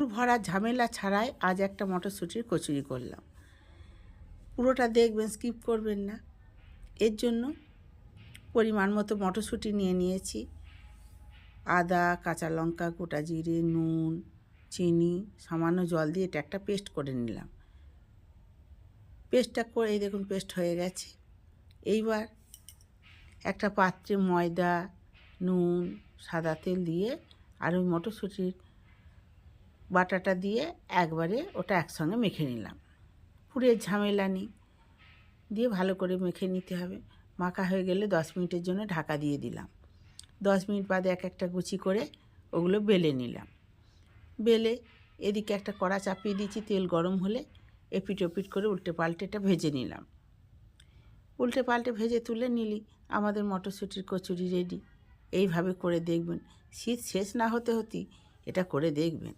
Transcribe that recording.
ভরা ঝামেলা ছাড়াই আজ একটা মটরশুঁটির কচুরি করলাম। পুরোটা দেখবেন স্কিপ করবেন না। এর জন্য পরিমাণ মতো মটরশুঁটি নিয়ে নিয়েছি। আদা, কাঁচা লঙ্কা, গোটা জিরে, নুন, চিনি, সামান্য জল দিয়ে এটা একটা পেস্ট করে নিলাম। পেস্টটা করে এই দেখুন, পেস্ট হয়ে গেছে। এইবার একটা পাত্রে ময়দা, নুন, সাদা তেল দিয়ে আর ওই মটরশুঁটির বাটাটা দিয়ে একবারে ওটা একসঙ্গে মেখে নিলাম। পুরের ঝামেলা নেই। দিয়ে ভালো করে মেখে নিতে হবে। মাখা হয়ে গেলে দশ মিনিটের জন্য ঢাকা দিয়ে দিলাম। দশ মিনিট বাদে এক একটা গুচি করে ওগুলো বেলে নিলাম। বেলে এদিকে একটা কড়া চাপিয়ে দিয়েছি, তেল গরম হলে এপিট ওপিট করে উল্টে পাল্টে এটা ভেজে নিলাম। উল্টে পাল্টে ভেজে তুলে নিলি, আমাদের মটরশুঁটির কচুরি রেডি এইভাবে করে দেখবেন। শীত শেষ না হতে হতেই এটা করে দেখবেন।